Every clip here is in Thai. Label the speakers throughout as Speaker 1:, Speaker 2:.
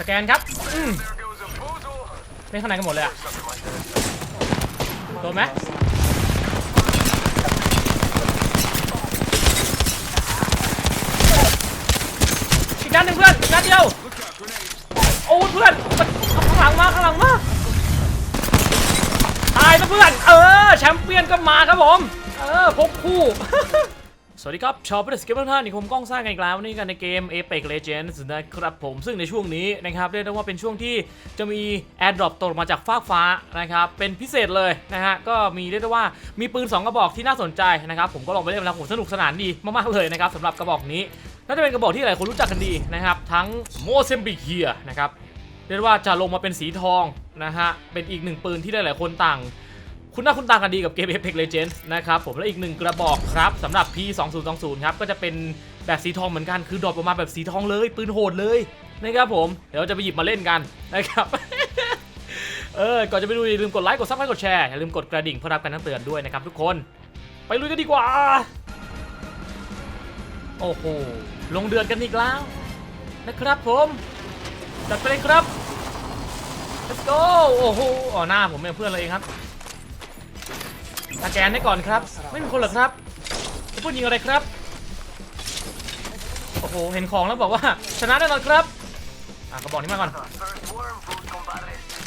Speaker 1: สแกนครับอืมเล่นข้างในกันหมดเลยอะโดนไหมอีกนัดหนึ่งเพื่อนอีกนัดเดียวโอ้เพื่อนมันข้างหลังมาข้างหลังมาตายนะเพื่อน เออ แชมเปี้ยนก็มาครับผม เออพกคู่ สวัสดีครับ ชาวประเทศเกมท่านนี่ผมกล้องสร้างกันอีกแล้วนี่กันในเกม Apex Legends นะครับผมซึ่งในช่วงนี้นะครับเรียกได้ว่าเป็นช่วงที่จะมี Airdrop ตกมาจากฟากฟ้านะครับเป็นพิเศษเลยนะฮะก็มีเรียกได้ว่ามีปืน 2 กระบอกที่น่าสนใจนะครับผมก็ลองไปเล่นแล้วผมสนุกสนานดีมากๆเลยนะครับสำหรับกระบอกนี้น่าจะเป็นกระบอกที่หลายคนรู้จักกันดีนะครับทั้งโมเซมบิกเฮียนะครับเรียกได้ว่าจะลงมาเป็นสีทองนะฮะเป็นอีกหนึ่งปืนที่หลายๆคนต่าง คุณหน้าคุณตากันดีกับเกม Apex Legends นะครับผมและอีกหนึ่งกระบอกครับสำหรับ P2020 ครับก็จะเป็นแบบสีทองเหมือนกันคือดรอปออกมาแบบสีทองเลย ปืนโหดเลยนะครับผมเดี๋ยวจะไปหยิบมาเล่นกันนะครับเออก่อนจะไปดูอย่าลืมกดไลค์กดซับสไครต์กดแชร์อย่าลืมกดกระดิ่งเพื่อรับการแจ้งเตือนด้วยนะครับทุกคนไปลุยกันดีกว่า โอ้โหลงเดือนกันอีกแล้วนะครับผมจัดไปเลยครับ let's go โอ้โหอ๋อหน้าผมเป็นเพื่อนเลยเองครับ สแกนให้ก่อนครับ ไม่มีคนหรอครับจะพูดยิงอะไรครับ โอ้โห เห็นของแล้วบอกว่า ชนะแน่นอนครับ อะกระบอกนี้มาก่อน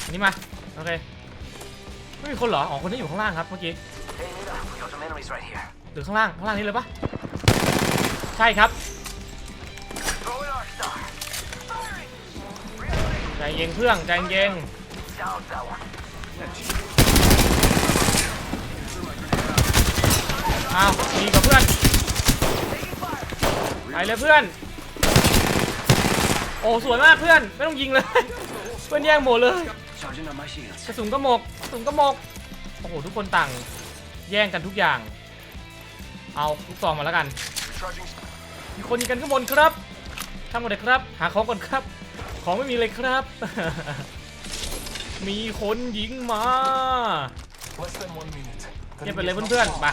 Speaker 1: อันนี้มา โอเค ไม่มีคนเหรอ อ๋อ คนที่อยู่ข้างล่างครับเมื่อกี้หรือข้างล่าง ข้างล่างนี้เลยปะใช่ครับใจเย็นเพื่องใจเย็น
Speaker 2: Down that one.
Speaker 1: อ้าวดีกับเพื่อนไปเลยเพื่อน โอ้สวยมากเพื่อนไม่ต้องยิงเลย เพื่อนแย่งหมดเลยกระสุนก็หมกกระสุนก็หมกโอ้โหทุกคนต่างแย่งกันทุกอย่าง เอาลูกซองมาแล้วกันมีคนยิงกันข้างบนครับทำกันเลยครับ หาของก่อนครับ ของไม่มีเลยครับ มีคนยิงมา
Speaker 3: Less than one minute.
Speaker 1: เก็บไปเลยเพื่อนๆไป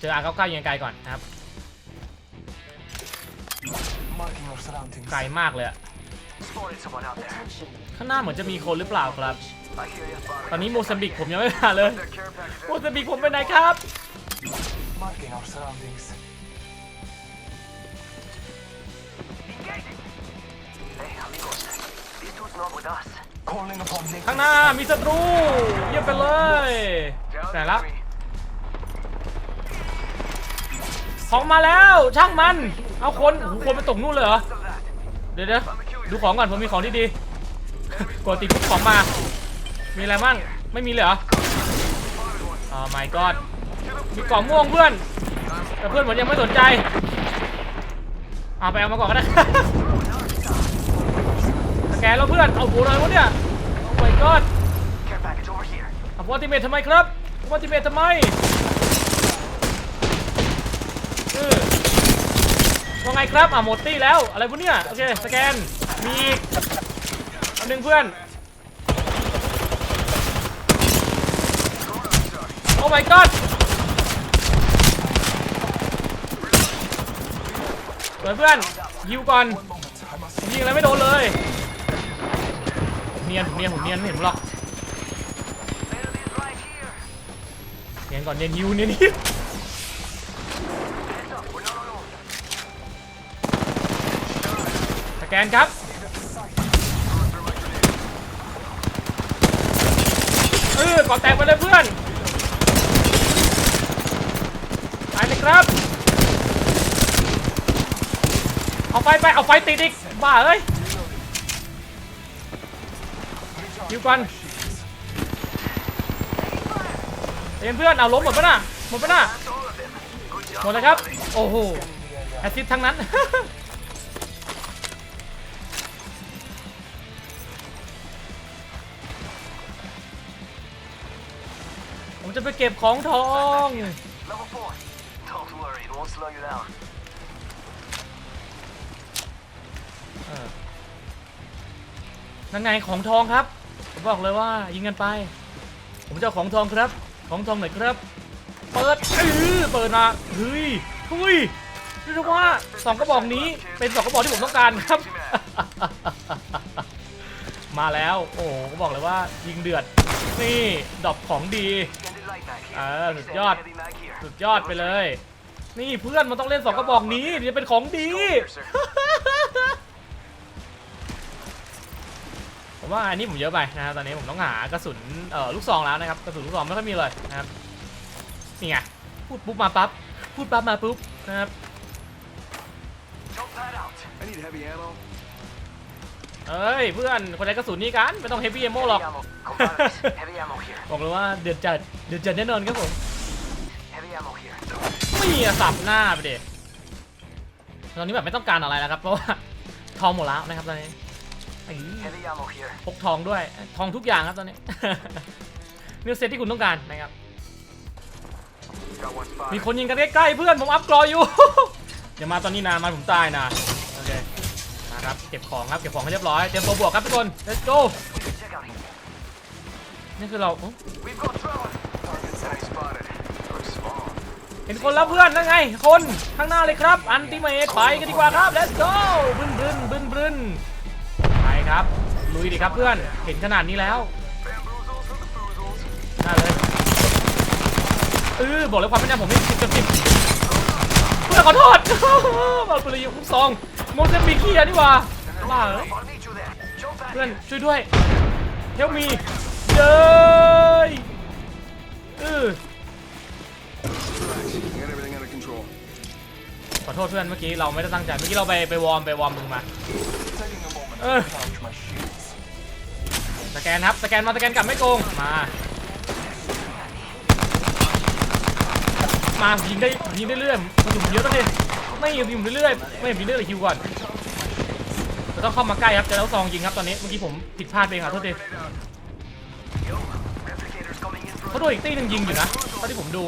Speaker 1: เจออาเก้าเก้ายิงไกลก่อนนะครับ
Speaker 3: Marking our surroundings.
Speaker 1: ไกลมากเลยอะ
Speaker 2: Spotted someone out there.
Speaker 1: ข้างหน้าเหมือนจะมีคนหรือเปล่าครับ
Speaker 2: I hear you.
Speaker 1: ตอนนี้โมซัมบิกผมยังไม่มาเลย
Speaker 2: Their care package.
Speaker 1: โมซัมบิกผมไปไหนครับ
Speaker 3: Marking our surroundings.
Speaker 2: Engaging. Hey, amigos. These dudes not with us.
Speaker 3: Calling upon
Speaker 1: ข้าง
Speaker 3: native.
Speaker 1: หน้ามีศัตรูเยี่ยมไปเลย
Speaker 2: Down
Speaker 1: แต่
Speaker 2: to
Speaker 1: ละ ของมาแล้วช่างมัน เอาคนโอ้โหคนไปตกนู่นเลยเหรอ เดี๋ยวเดี๋ยวดูของก่อนผมมีของที่ดีกดติดของมา มีอะไรบ้างไม่มีเลยเหรออ๋อ my god มีกล่องม่วงเพื่อนแต่เพื่อนเหมือนยังไม่สนใจเอาไปเอามาก่อนก็ได้สแกนแล้วเพื่อนเอาโหอะไรวะเนี่ยโอ้ my god เอาวอติเมททำไมครับวอติเมททำไม เออว่าไงครับอะหมดตี้แล้วอะไรพวกเนี่ยโอเคสแกนมีอันหนึ่งเพื่อนโอ้ my god เปิดเพื่อนยิวก่อนผมยิงอะไรไม่โดนเลยเนียนผมเนียนผมเนียนไม่เห็นผมหรอกเนียนก่อนเนียนยิวเนียนยิว แกนครับ เออก่อแตกไปเลยเพื่อนไปเลยครับ เอาไฟไป เอาไฟติดอีก บ้าเอ้ยยิวก่อนเอ็นเพื่อน เอาล้มหมดปะน่ะ หมดปะน่ะ หมดเลยครับ โอ้โห แอซิดทั้งนั้น จะไปเก็บของทอง
Speaker 2: Level four. Don't worry, it won't slow you down.
Speaker 1: เออนั่นไงของทองครับ ผมบอกเลยว่ายิงกันไป ผมจะเอาของทองครับ ของทองหน่อยครับ เปิดเออเปิดมาเฮ้ยเฮ้ยเรียกว่าสองกระบอกนี้เป็นสองกระบอกที่ผมต้องการครับ มาแล้ว โอ้โหก็บอกเลยว่ายิงเดือด นี่ดรอปของดี เออสุด
Speaker 2: Extended
Speaker 1: ยอด
Speaker 2: heavy mag here.
Speaker 1: สุดยอดไปเลย นี่เพื่อนมันต้องเล่นสองกระบอกนี้ถึงจะเป็นของดี ผมว่าอันนี้ผมเยอะไปนะครับตอนนี้ผมต้องหากระสุนเอ่อลูกซองแล้วนะครับกระสุนลูกซองไม่ค่อยมีเลยนะครับนี่ไงพูดปุ๊บมาปั๊บพูดปั๊บมาปุ๊บนะครับ เอ้ยเพื่อนคนใช้กระสุนนี่กันไม่ต้องเฮฟวี่เอโมหรอก
Speaker 2: Heavy ammo. Compadres, heavy ammo here.
Speaker 1: บอกเลยว่าเดือดจัดเดือดจัดแน่นอนครับผม
Speaker 2: Heavy ammo here.
Speaker 1: ไม่อะสับหน้าไปเด็ตอนนี้แบบไม่ต้องการอะไรแล้วครับ เพราะว่าทองหมดแล้วนะครับตอนนี้ไอ้
Speaker 2: Heavy ammo here.
Speaker 1: พกทองด้วยทองทุกอย่างครับตอนนี้นี่เซตที่คุณต้องการนะครับ
Speaker 4: Got one spot.
Speaker 1: มีคนยิงกันใกล้ๆเพื่อนผมอัพกรอยอยู่ อย่ามาตอนนี้นะมาผมตายนะโอเคนะ ครับ เก็บของครับ เก็บของให้เรียบร้อย เตรียมตัวบวกครับทุกคน let's go นี่คือเราเห็นคนแล้วเพื่อนนั่นไง คนข้างหน้าเลยครับ อันติเมตไปกันดีกว่าครับ let's go บึ้นบึ้นบึ้นบึ้นไปครับ ลุยดิครับเพื่อน เห็นขนาดนี้แล้ว
Speaker 2: Bamboozles for the foozles.
Speaker 1: ได้เลยเออบอกเลยความเป็นแน่ผมนี่สิบกับสิบเพื่อนขอโทษบอกปืนเลยยุคซอง มเซมบิกี้อะนี่หว่าบ้าเหรอเพื่อนช่วยด้วยเฮลมีเย้ยเออขอโทษเพื่อนเมื่อกี้เราไม่ได้ตั้งใจ เมื่อกี้เราไปไปวอร์มไปวอร์มมึงมาสแกนครับ สแกนมาสแกนกลับไม่โกง มา มายิงได้ยิงได้เรื่อยมันอยู่เยอะตั้งเลย ไม่ยิงเรื่อยๆไม่หยิงเรื่อยๆเลยคิวก่อนจะต้องเข้ามาใกล้ครับจะแล้วซองยิงครับตอนนี้เมื่อกี้ผมผิดพลาดไปเองอะโทษทีเขาโดนอีกตีหนึ่งยิงอยู่นะเท่าที่ผมดู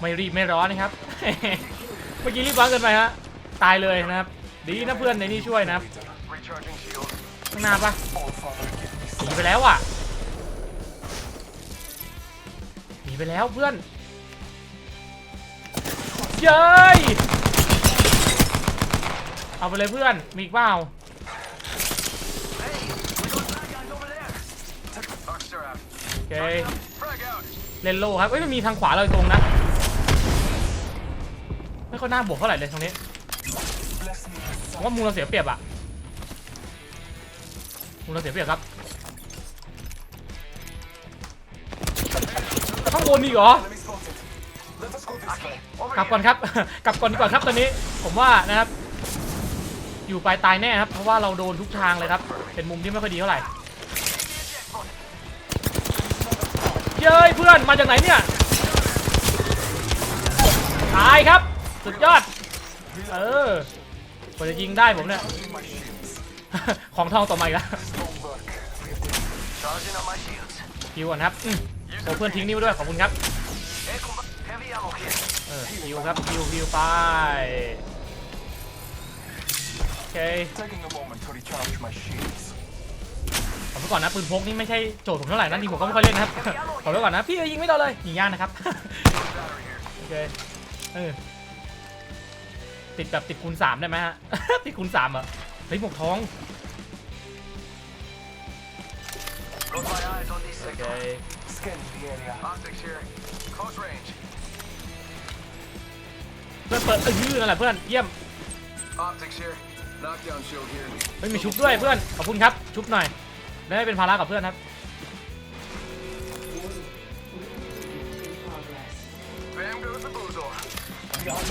Speaker 1: ไม่รีบไม่ร้อนนะครับ เมื่อกี้รีบร้อนเกินไปฮะตายเลยนะครับ ดีนะเพื่อนในนี่ช่วยนะข้างหน้าปะหนีไปแล้วอะหนีไปแล้วเพื่อนเย้ เอาไปเลยเพื่อน มีอีกเปล่า โอเค เลนโลครับ เอ้ยมันมีทางขวาเราตรงนะ ไม่ค่อยน่าบวกเท่าไหร่เลยตรงนี้ผมว่ามูลเราเสียเปรียบอะมูลเราเสียเปรียบครับ ข้างบนนี่เหรอกลับก่อนครับ กลับก่อนดีกว่าครับตอนนี้ ผมว่านะครับ อยู่ปลายตายแน่ครับ เพราะว่าเราโดนทุกทางเลยครับ เป็นมุมที่ไม่ค่อยดีเท่าไหร่ เย้ยเพื่อนมาจากไหนเนี่ย ตายครับ สุดยอด เออกว่าจะยิงได้ผมเนี่ย ของทองต่อมาอีกแล้วฮิวก่อนครับอืมโอ้เพื่อนทิ้งนี่ไว้ด้วย ขอบคุณครับ เออฮิวครับฮิวฮิวไป ขอไปก่อนนะปืนพกนี่ไม่ใช่โจทย์ผมเท่าไหร่นะทีผมก็ไม่ค่อยเล่นนะครับขอไปก่อนนะพี่ยิงไม่โดนเลยยิงยากนะครับโอเคเออติดแบบติดคูณสามได้ไหมฮะติดคูณสามเหรอเฮ้ยหมวกทอง
Speaker 2: Got my eyes on this
Speaker 1: โอเค
Speaker 2: sector.
Speaker 3: Scanning the area.
Speaker 4: Optics here. Close range.
Speaker 1: เพื่อนเปิดเออนั่นแหละเพื่อนเยี่ยม
Speaker 4: Optics here. Knockdown shield here.
Speaker 1: เฮ้ยมีชุบด้วยเพื่อนขอบคุณครับชุบหน่อยไม่ได้เป็นภาระกับเพื่อนครับ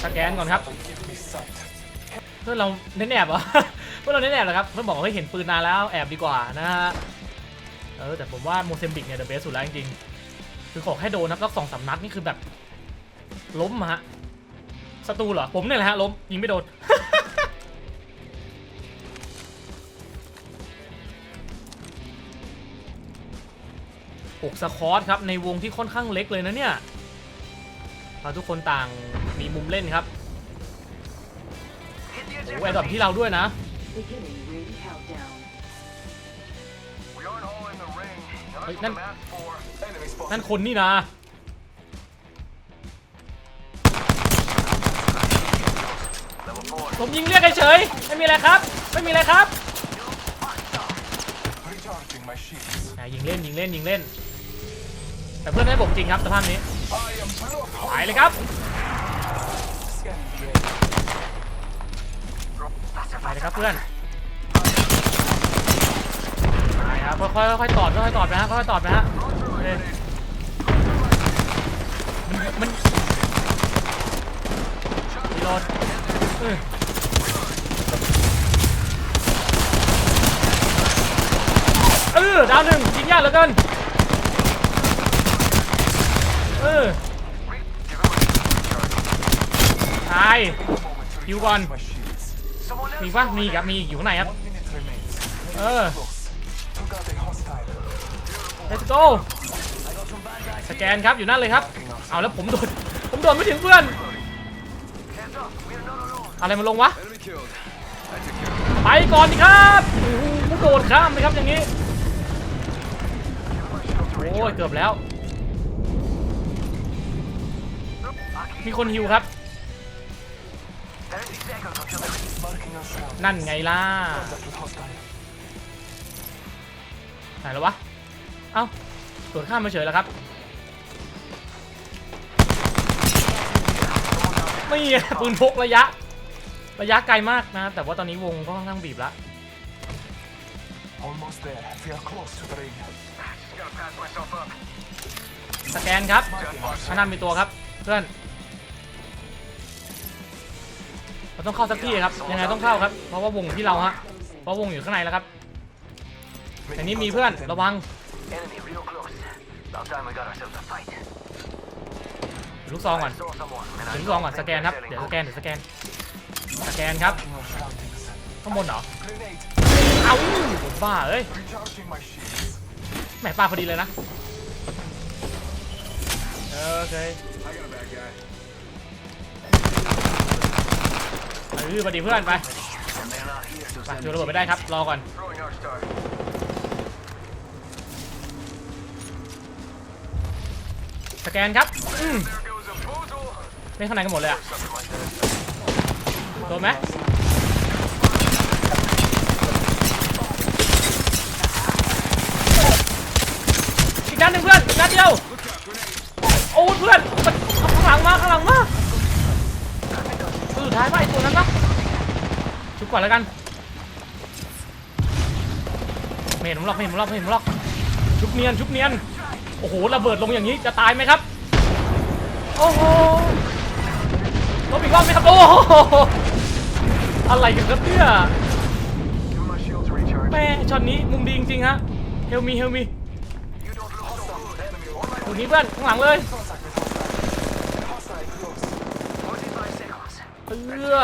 Speaker 1: สแกนก่อนครับ เพื่อนเราเน้นแอบเหรอเพื่อนเราเน้นแอบเหรอครับเพื่อนบอกว่าเฮ้ยเห็นปืนนานแล้วแอบดีกว่านะฮะเออแต่ผมว่าโมเซมบิกเนี่ยเดอะเบสสุดแล้วจริงๆคือขอแค่โดนนะครับสักสองสามนัดนี่คือแบบล้มฮะศัตรูเหรอผมเนี่ยแหละฮะล้มยิงไม่โดน อกสคอตครับในวงที่ค่อนข้างเล็กเลยนะเนี่ยเราทุกคนต่างมีมุมเล่นครับ
Speaker 2: Hit the
Speaker 1: โอ้
Speaker 2: eject
Speaker 1: แอร์ดรอปที่เราด้วยนะ
Speaker 5: Beginning ring countdown.
Speaker 4: We aren't all in the ring. Now
Speaker 1: Wait,
Speaker 4: that's what
Speaker 1: then-
Speaker 4: I'm asked for.
Speaker 3: Enemy spotted.
Speaker 1: นั่นคนนี่นะ
Speaker 2: Level four.
Speaker 1: ผมยิงเรียกเฉยๆไม่มีอะไรครับ ไม่มีอะไรครับ
Speaker 3: Recharging Recharging my shields.
Speaker 1: อะยิงเล่นยิงเล่นยิงเล่น แต่เพื่อนได้บอกจริงครับสภาพนี้
Speaker 3: I am blood
Speaker 1: ไปเลยครับ
Speaker 3: Scanning the area.
Speaker 1: ไปเลยครับเพื่อนไปครับค่อยๆค่อยๆตอดค่อยๆตอดนะฮะค่อยๆตอดนะฮะมันมันรีโดเออเออดาวหนึ่งยิงยากเหลือเกิน เออตาย
Speaker 3: Moment to
Speaker 1: You
Speaker 3: recharge
Speaker 1: won.
Speaker 3: my shields.
Speaker 2: Someone else
Speaker 1: มีปะมีครับมีอยู่ข้างในครับ
Speaker 3: One minute remains.
Speaker 1: Uh.
Speaker 3: Close. Took out a hostile.
Speaker 1: let's go สแกนครับอยู่นั่นเลยครับ เอาแล้วผมโดนผมโดนไม่ถึงเพื่อน อะไรมันลงวะ ไปก่อนดิครับโอ้โหโดดข้ามเลยครับอย่างนี้ โอ้ยเกือบแล้ว มีคนฮิวครับ
Speaker 2: 30 seconds until the
Speaker 3: Marking our surroundings.
Speaker 1: นั่นไงล่ะ
Speaker 3: Contact with hostile.
Speaker 1: ไหนแล้ววะ เอ้าโดดข้ามมาเฉยแล้วครับไม่ไงปืนพกระยะ ระยะไกลมากนะ แต่ว่าตอนนี้วงก็ค่อนข้างบีบแล้ว
Speaker 3: Almost there. We are close to the ring.
Speaker 2: Just gotta patch myself up.
Speaker 1: สแกนครับข้างหน้ามีตัวครับ เพื่อน ต้องเข้าสักที่ครับยังไงต้องเข้าครับ เพราะว่าวงที่เราฮะเพราะวงอยู่ข้างในแล้วครับแต่นี้มีเพื่อนระวังลูกซองก่อนถือลูกซองก่อนสแกนครับเดี๋ยวสแกนเดี๋ยวสแกนสแกนครับข้างบนเหรอเอ้าบ้าเอ้ยแหมปาพอดีเลยนะโอเค เออพอดีเพื่อนไปไป
Speaker 2: send
Speaker 1: จูระเบิดไปได้ครับ รอก่อน สแกนครับอืมเล่นข้างในกันหมดเลยอะโดนไหมอีกนัดหนึ่งเพื่อนอีกนัดเดียว โอ้เพื่อนมันข้างหลังมาข้างหลังมา ท้ายป่ะไอตัวนั้นปะชุบก่อนแล้วกันไม่เห็นผมหรอกไม่เห็นผมหรอกไม่เห็นผมหรอกชุบเนียนชุบเนียนโอ้โหระเบิดลงอย่างนี้จะตายไหมครับโอ้โหลบอีกรอบไหมครับโอ้โหอะไรกันครับเนี่ยแม่ช็อตนี้มุมดีจริงๆฮะเฮลมีเฮลมี
Speaker 2: You don't look so good. Enemy on my
Speaker 1: ตรงนี้เพื่อนข้างหลังเลย เอื้อ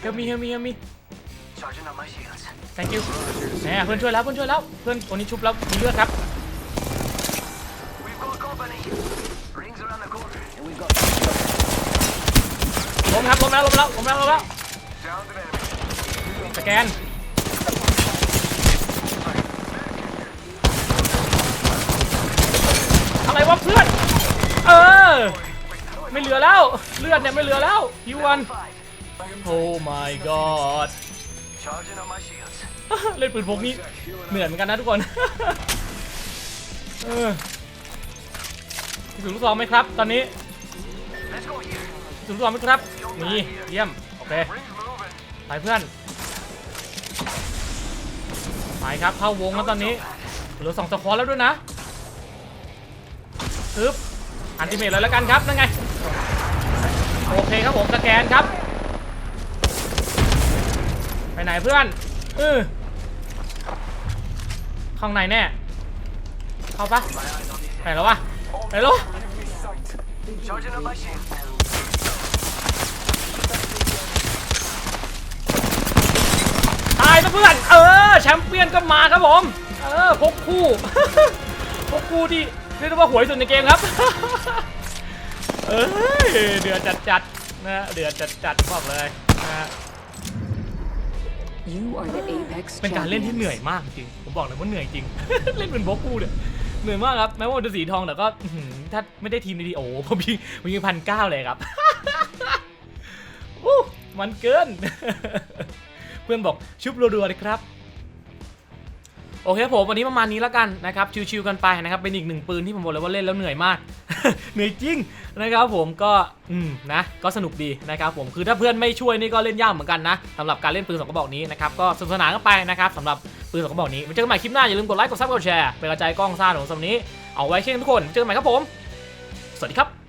Speaker 1: เฮลมีเฮลมีเฮลมี thank you แหมเพื่อนช่วยแล้วเพื่อนช่วยแล้ว เพื่อนคนนี้ชุบแล้วมีเลือดครับลมครับลมแล้วลมแล้วลมแล้วลมแล้วสแกนอะไรวะเพื่อน อ ไม่เหลือแล้ว เลือดเนี่ยไม่เหลือแล้วฮิวัน โอ้ my god เล่นปืนพกนี่เหนื่อยเหมือนกันนะทุกคนเออถึงลูกซองไหมครับ ตอนนี้ถึงลูกซองไหมครับ มีเยี่ยม โอเค ไปเพื่อนไปครับเข้าวงแล้วตอนนี้เหลือสองสควอตแล้วด้วยนะซึบ อันติเมทเลยแล้วกันครับนั่นไงโอเคครับผมสแกนครับ ไปไหนเพื่อนเออข้างในแน่เข้าปะไปแล้ววะไปแล้วตายนะเพื่อนเออแชมเปี้ยนก็มาครับผม เออพกคู่พกคู่ที่ เรียกได้ว่าหวยสุดในเกมครับ เอ้ยเดือดจัดจัดๆนะเดือดจัดจัดๆบอกเลยนะฮะ
Speaker 5: You are the Apex
Speaker 1: เป็นการเล่นที่
Speaker 5: champions.
Speaker 1: เหนื่อยมากจริง ผมบอกเลยว่าเหนื่อยจริง เล่นเป็นพกคู่เนี่ยเหนื่อยมากครับแม้ว่าจะสีทองแต่ก็อื้อหือถ้าไม่ได้ทีมดีๆโอ้โหผมยิงผมยิงพันเก้าเลยครับ อู้มันเกิน เพื่อนบอกชุบรัวๆเลยครับ โอเคผมวันนี้ประมาณนี้แล้วกันนะครับชิวๆกันไปนะครับเป็นอีกหนึ่งปืนที่ผมบอกเลยว่าเล่นแล้วเหนื่อยมาก เหนื่อยจริงนะครับผมก็อืมนะก็สนุกดีนะครับผมคือถ้าเพื่อนไม่ช่วยนี่ก็เล่นยากเหมือนกันนะสำหรับการเล่นปืนสองกระบอกนี้นะครับก็สนุกสนานกันไปนะครับสำหรับปืนสองกระบอกนี้ไว้เจอกันใหม่คลิปหน้าอย่าลืมกดไลค์กดซับกดแชร์เป็นกำลังใจกล้องซ่าของสำนี้เอาไว้เช่นทุกคนเจอกันใหม่ครับผม สวัสดีครับ